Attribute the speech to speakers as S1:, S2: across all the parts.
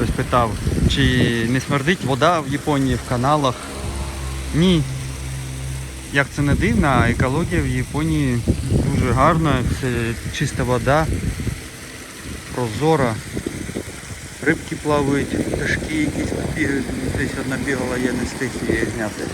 S1: Хтось питав, чи не смердить вода в Японії в каналах. Ні. Як це не дивно, екологія в Японії дуже гарна, це чиста вода, прозора. Рибки плавають, пташки якісь бігають. Десь одна бігала, я не встиг її зняти.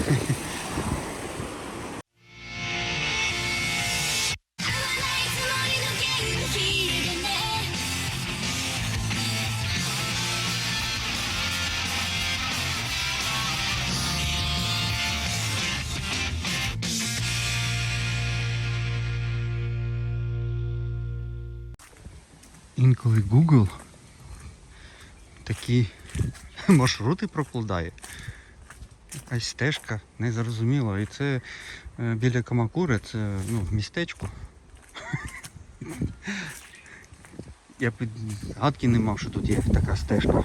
S1: Інколи Google такі маршрути прокладає. Якась стежка, незрозуміло. І це е, біля Камакури, це ну, в містечку. Я б гадки не мав, що тут є така стежка.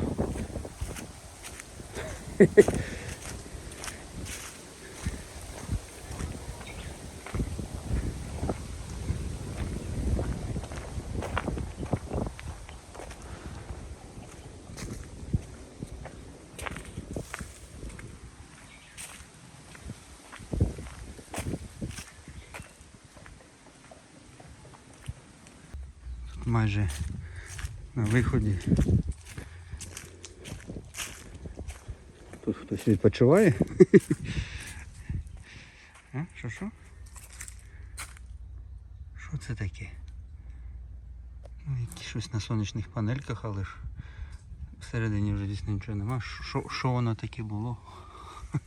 S1: майже на виході. Тут хтось відпочиває. Що що? Що це таке? Ну, щось на сонячних панельках, але ж всередині вже дійсно нічого нема. Що воно таке було?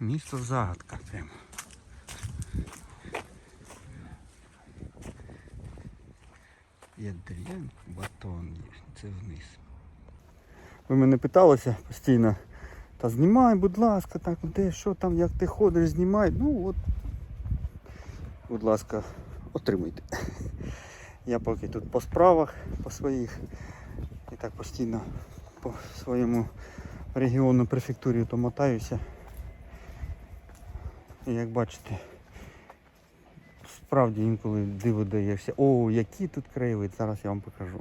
S1: Місто загадка прямо. Ядрен батон є. Це вниз. Ви мене питалися постійно. Та знімай, будь ласка, так, де, що там, як ти ходиш, знімай. Ну от, будь ласка, отримуйте. Я поки тут по справах, по своїх. І так постійно по своєму регіону префектурі то мотаюся. І як бачите, справді інколи диво даєшся. О, які тут краєвид, зараз я вам покажу.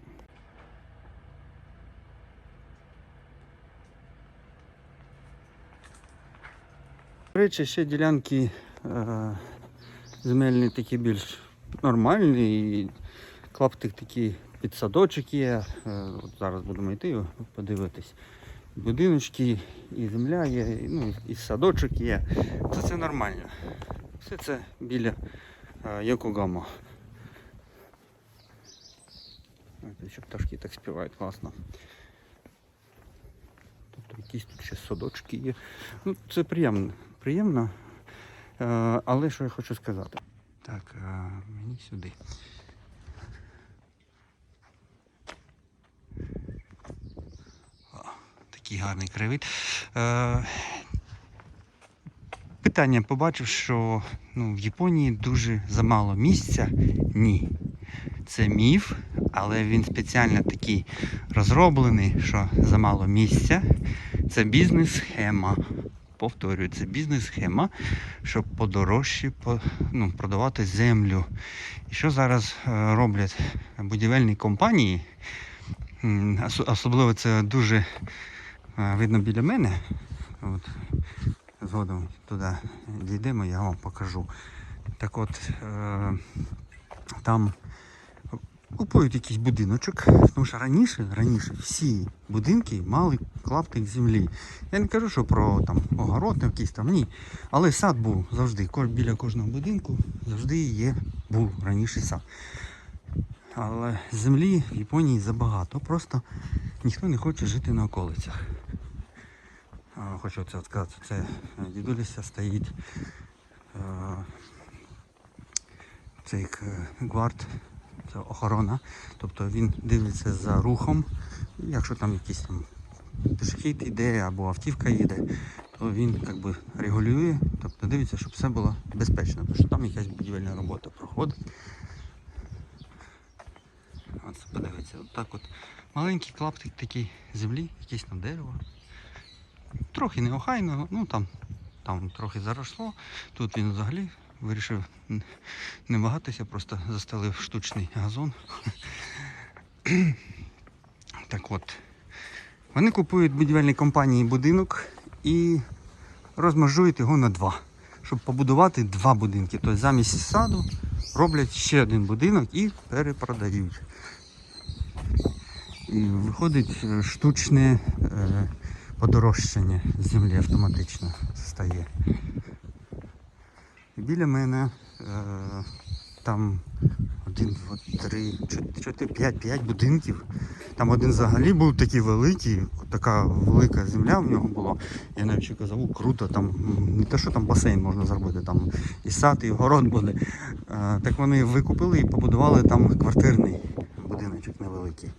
S1: До речі, ще ділянки е, земельні такі більш нормальні. І клаптик такий під садочок є. Е, от зараз будемо йти подивитись. Будиночки, і земля є, і, ну, і садочок є. Це все нормально. Все це біля Йокогама. Ось пташки так співають класно. Тобто якісь тут ще садочки є. Ну, це приємно. Приємно. Е, але що я хочу сказати? Так, е, мені сюди. Такий гарний краєвид. Питання побачив, що ну, в Японії дуже замало місця. Ні. Це міф, але він спеціально такий розроблений, що замало місця. Це бізнес-схема. Повторюю, це бізнес-схема, щоб подорожче ну, продавати землю. І що зараз е, роблять будівельні компанії? Особливо це дуже е, видно біля мене. От, згодом туди дійдемо, я вам покажу. Так от, е, там купують якийсь будиночок, тому що раніше, раніше всі будинки мали клаптик землі. Я не кажу, що про там огород якийсь там, ні. Але сад був завжди. Біля кожного будинку завжди є, був раніше сад. Але землі в Японії забагато. Просто ніхто не хоче жити на околицях. А, Хочу це сказати, це е, дідуліся стоїть. е, Цей гвард, це охорона. Тобто він дивиться за рухом. Якщо там якийсь там пішохід йде або автівка їде, то він якби регулює, тобто дивиться, щоб все було безпечно, тому що там якась будівельна робота проходить. От подивіться, от от маленький клаптик такий землі, якесь там дерево. Трохи неохайно, ну там, там трохи заросло. Тут він взагалі вирішив не вагатися, просто застелив штучний газон. Так от. Вони купують будівельній компанії будинок і розмежують його на два, щоб побудувати два будинки. Тобто замість саду роблять ще один будинок і перепродають. І виходить е, штучне е, подорожчання землі автоматично стає. Біля мене е, там один, два, три, чотири, п'ять, п'ять будинків. Там один взагалі був такий великий, така велика земля в нього була. Я навіть казав, «О, круто, там не те, що там басейн можна зробити, там і сад, і город буде. Е, Так вони викупили і побудували там квартирний будиночок невеликий.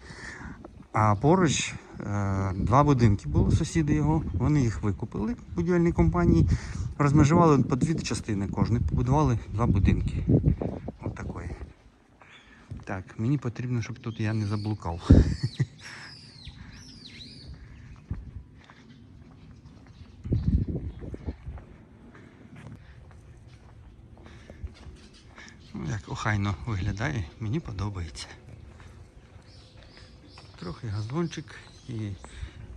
S1: А поруч е, два будинки були сусіди його. Вони їх викупили в будівельній компанії, розмежували по дві частини кожної, побудували два будинки. Отакої. Так, мені потрібно, щоб тут я не заблукав. Ну, як охайно виглядає, мені подобається. Трохи газончик і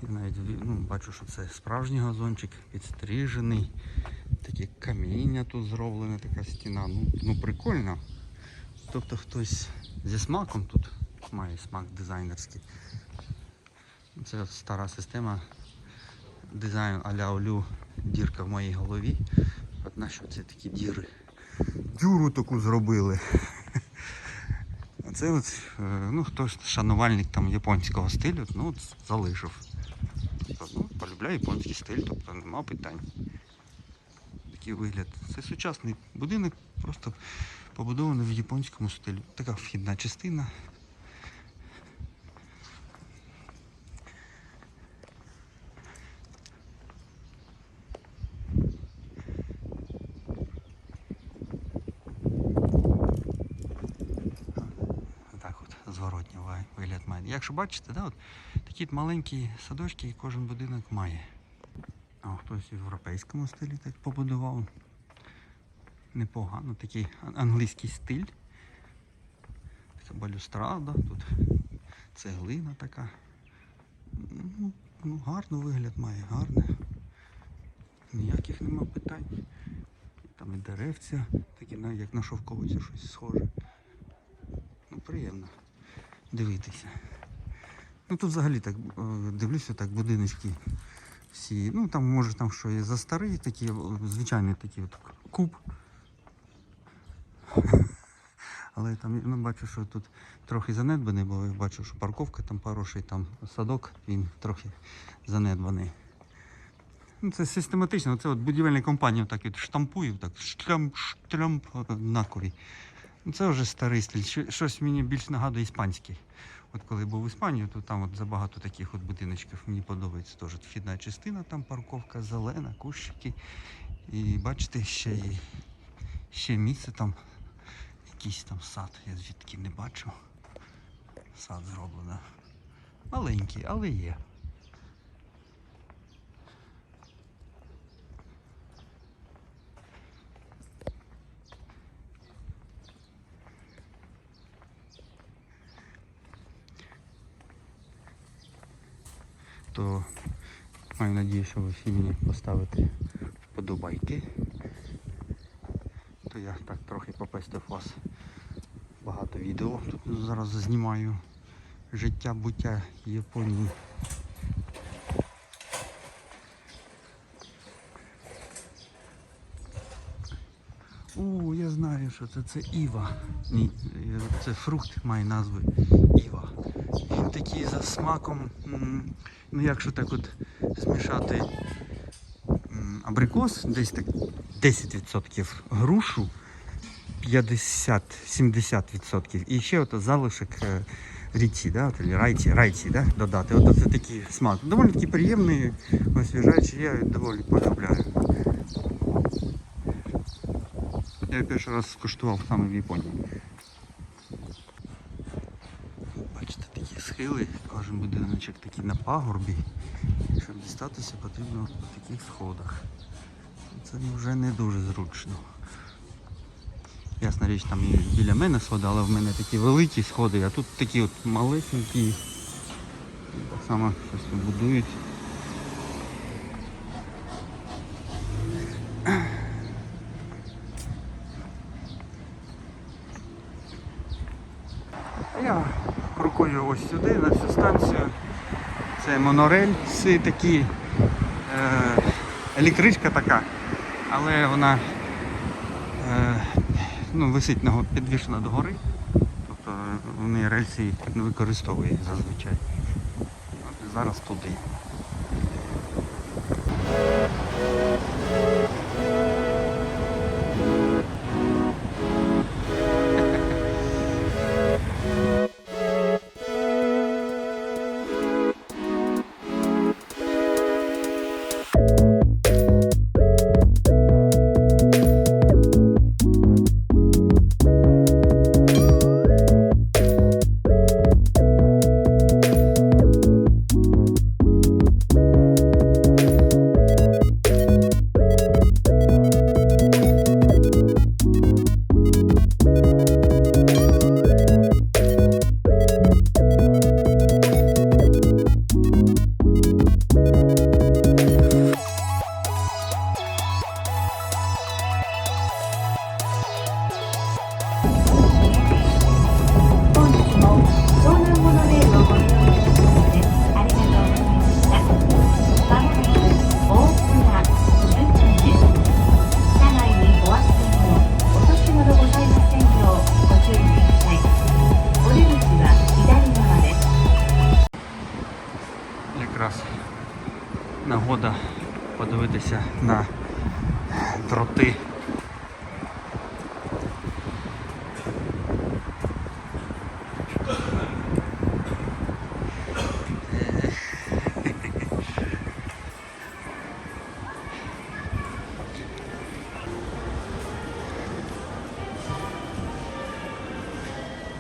S1: я навіть ну, бачу, що це справжній газончик, підстрижений. Таке каміння тут зроблене, така стіна. Ну, ну прикольно. Тобто хтось зі смаком тут має смак дизайнерський. Це стара система дизайну а-ля Олю дірка в моїй голові. От на що це такі діри? Дюру таку зробили. Це от, ну, хтось шанувальник там японського стилю, ну от залишив. Тобто, ну, Полюбляю японський стиль, тобто нема питань. Такий вигляд. Це сучасний будинок, просто побудований в японському стилі. Така вхідна частина. Так от зворотній ви- вигляд. Якщо бачите, да, от такі маленькі садочки кожен будинок має. А хтось в європейському стилі так побудував. Непогано, такий англійський стиль. Така балюстрада, тут цеглина така. Ну, ну, гарно вигляд має, гарне. Ніяких нема питань. Там і деревця, такі як на шовковицю щось схоже. Ну, приємно дивитися. Ну тут взагалі так е, дивлюся, так будиночки всі. Ну там може там що є за старий такі, звичайний такий от куб. Але там ну, бачу, що тут трохи занедбаний, бо я бачу, що парковка там хороший, там садок, він трохи занедбаний. Ну, це систематично, це от будівельні компанії так от штампують, так штамп, штамп однакові. Ну, Це вже старий стиль. Щось мені більш нагадує іспанський. От коли був в Іспанії, то там от забагато таких от будиночків. Мені подобається теж вхідна частина, там парковка, зелена, кущики. І бачите, ще і ще місце там, якийсь там сад, я звідки не бачу. Сад зроблено. Маленький, але є. То маю надію, що ви всі мені поставите вподобайки. То я так трохи попестив вас багато відео. Тут зараз знімаю життя буття Японії. О, я знаю, що це. Це Іва. Ні, е, це фрукт має назви Іва. Він такий за смаком. Ну, якщо так от змішати абрикос, десь так 10% грушу, 50-70% і ще от залишок е, ріці, да, райці, райці, да, додати. От це такий смак. Доволі таки приємний, освіжаючий, я доволі полюбляю. Я перший раз скуштував саме в Японії. Бачите, такі схили, кожен будиночок такий на пагорбі. Щоб дістатися, потрібно по таких сходах. Це вже не дуже зручно. Ясна річ, там і біля мене сходи, але в мене такі великі сходи, а тут такі от малесенькі. Так само щось тут будують. Я сюди, на всю станцію. Це монорельси такі, е, електричка така, але вона е, ну, висить підвішена догори. Тобто вони рельси не використовують зазвичай. От зараз туди.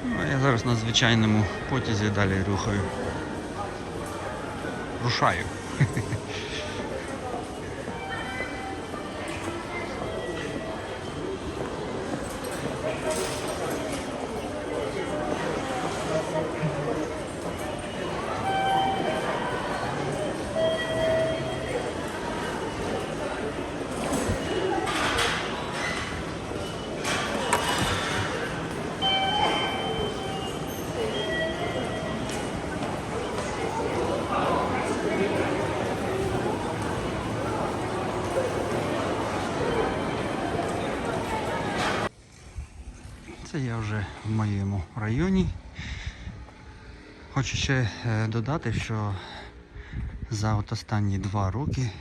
S1: Ну, я зараз на звичайному потязі далі рухаю. Рушаю. Це я вже в моєму районі. Хочу ще е, додати, що за от останні два роки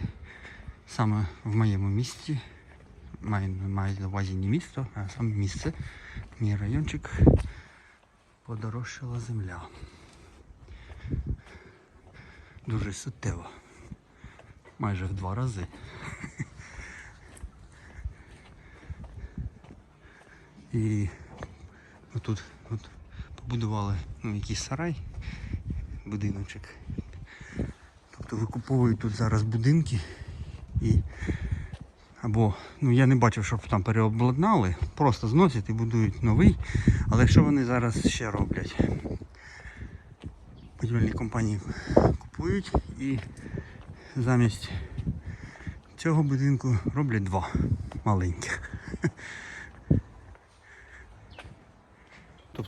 S1: саме в моєму місті, маю, маю на увазі не місто, а саме місце, мій райончик, подорожчала земля. Дуже суттєво. Майже в два рази. І отут от побудували ну, якийсь сарай, будиночок. Тобто викуповують тут зараз будинки і або, ну я не бачив, щоб там переобладнали, просто зносять і будують новий. Але що вони зараз ще роблять? Будівельні компанії купують і замість цього будинку роблять два маленьких.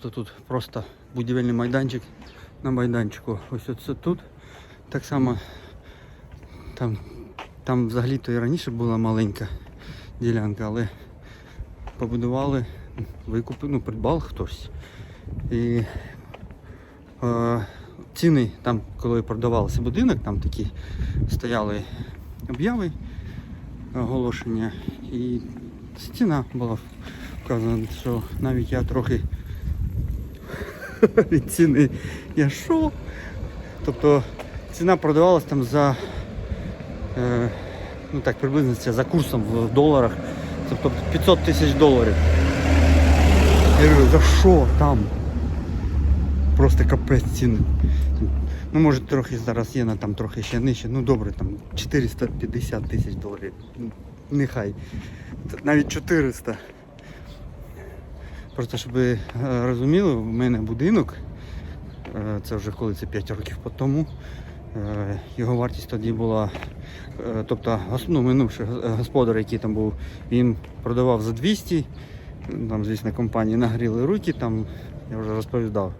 S1: Тобто тут просто будівельний майданчик на майданчику. Ось оце тут. Так само там, там взагалі-то і раніше була маленька ділянка, але побудували, викупили, ну, придбав хтось. І е, ціни там, коли продавався будинок, там такі стояли обяви, оголошення, і ціна була вказана, що навіть я трохи від ціни. Я що? Тобто ціна продавалась там за е, ну так приблизно це за курсом в доларах. Тобто 500 тисяч доларів. Я говорю, за що там? Просто капець ціни. Ну може трохи зараз є на там трохи ще нижче. Ну добре, там 450 тисяч доларів. Нехай. Навіть 400. Просто щоб ви е, розуміли, у мене будинок Е, Це вже коли це 5 років по тому. Е, Його вартість тоді була, тобто ну, минувший господар, який там був, він продавав за 200. Там, звісно, компанії нагріли руки, там я вже розповідав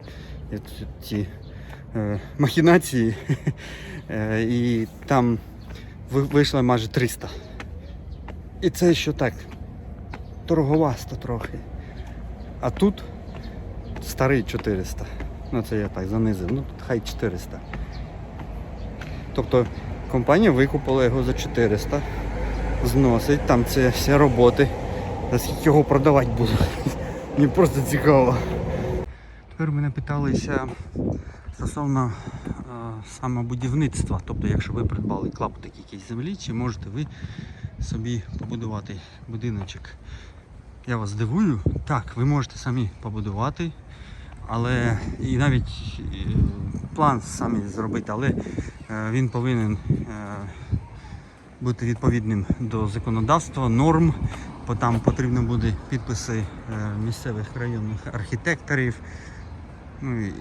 S1: ці- ці махінації. І там вийшло майже 300. І це ще так, торговасто трохи. А тут старий 400. Ну це я так занизив. Ну хай 400. Тобто компанія викупила його за 400, зносить, там це всі роботи. За скільки його продавати буду. Мені просто цікаво. Тепер мене питалися стосовно е, саме будівництва. Тобто, якщо ви придбали клаптик якийсь землі, чи можете ви собі побудувати будиночок. Я вас здивую. Так, ви можете самі побудувати, але і навіть е, план самі зробити, але е, він повинен е, бути відповідним до законодавства, норм, бо там потрібно буде підписи місцевих районних архітекторів. Ну і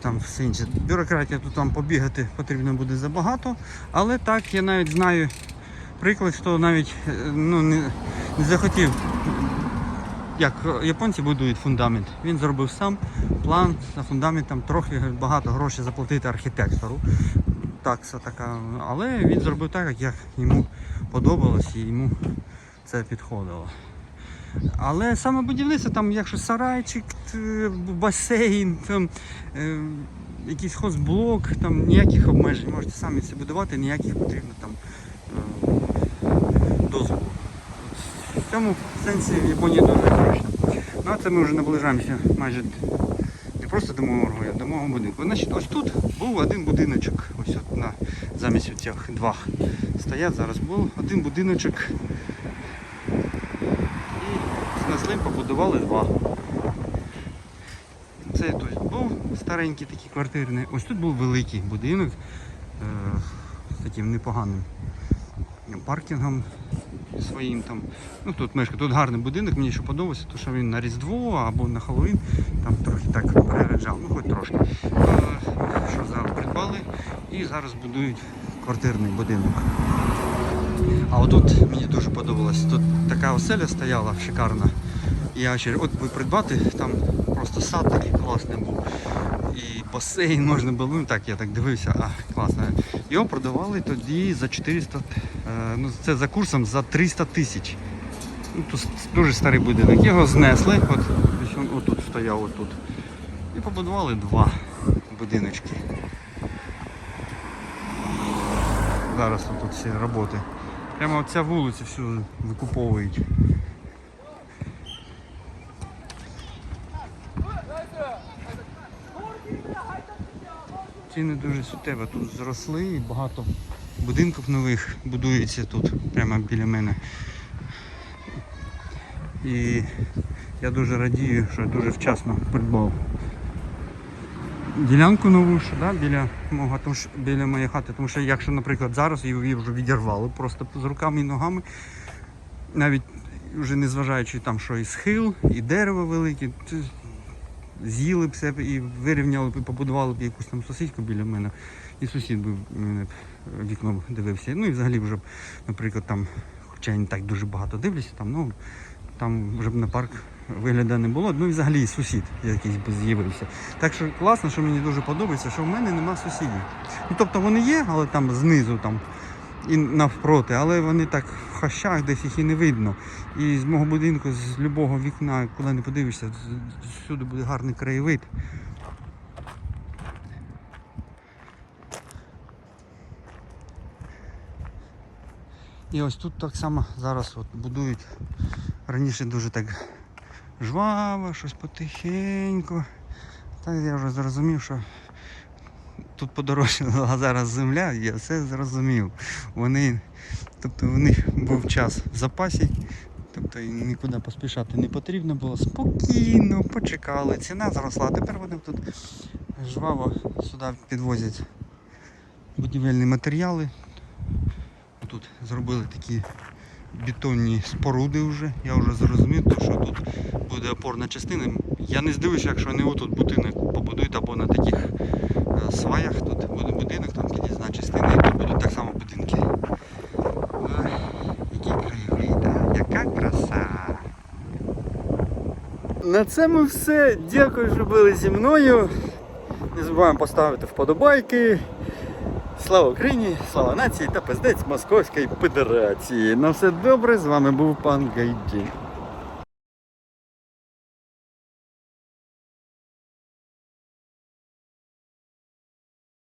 S1: там все інше. Бюрократія тут там побігати потрібно буде забагато, але так я навіть знаю приклад, хто навіть ну, не, не захотів, як японці будують фундамент. Він зробив сам план на фундамент, там трохи багато грошей заплатити архітектору. Такса така, але він зробив так, як йому подобалось і йому це підходило. Але саме будівництво, там якщо сарайчик, басейн, там, е, якийсь хозблок, там ніяких обмежень, можете самі це будувати, ніяких потрібно там е, дозволу. В цьому сенсі Японія дуже зручна. Ну а це ми вже наближаємося майже не просто до мого рогу, а до мого будинку. Значить, ось тут був один будиночок, ось от на, замість цих два стоять зараз. Був один будиночок і на слим побудували два. Це тобто, був старенький такий квартирний. Ось тут був великий будинок е, з таким непоганим паркінгом своїм там. Ну тут мешка, тут гарний будинок, мені ще подобається, тому що він на Різдво або на Хеллоуін там трохи так перераджав, ну хоч трошки. Е, Що зараз придбали і зараз будують квартирний будинок. А отут мені дуже подобалось. Тут така оселя стояла шикарна. Я ще от би придбати, там просто сад такий класний був. Басейн можна було, ну так я так дивився, а класно. Його продавали тоді за 400, е, ну це за курсом за 300 тисяч. Ну, тут дуже старий будинок. Його знесли, от він отут стояв отут. І побудували два будиночки. Зараз тут всі роботи. Прямо ця вулиця всю викуповують. Ціни дуже суттєво тут зросли і багато будинків нових будується тут, прямо біля мене. І я дуже радію, що я дуже вчасно придбав ділянку нову, що, да, біля, мого, тому що, біля моєї хати. Тому що якщо, наприклад, зараз її вже відірвали просто з руками і ногами, навіть вже не зважаючи там, що і схил, і дерево велике, з'їли б себе і вирівняли б і побудували б якусь там сусідку біля мене. І сусід би мене вікном дивився. Ну і взагалі вже б, наприклад, там, хоча я не так дуже багато дивлюся, там, ну, там вже б на парк вигляду не було. Ну і взагалі сусід якийсь би з'явився. Так що класно, що мені дуже подобається, що в мене нема сусідів. Ну тобто вони є, але там знизу там і навпроти, але вони так в хащах десь їх і не видно. І з мого будинку, з любого вікна, куди не подивишся, всюди буде гарний краєвид. І ось тут так само зараз от будують. Раніше дуже так жваво, щось потихеньку. Так я вже зрозумів, що тут подорожчала зараз земля, я все зрозумів. Вони, тобто у них був час в запасі, тобто нікуди поспішати не потрібно було. Спокійно, почекали, ціна зросла. Тепер вони тут жваво сюди підвозять будівельні матеріали. Тут зробили такі бетонні споруди вже. Я вже зрозумів, що тут буде опорна частина. Я не здивуюся, якщо вони отут будинок побудують або на таких сваях. Тут буде будинок, там під'їзна частина, і тут будуть так само будинки. Ой, який краєвид, а? яка краса. На цьому все. Дякую, що були зі мною. Не забуваємо поставити вподобайки. Слава Україні, слава нації та пиздець Московської Федерації. На все добре, з вами був пан Гайдін.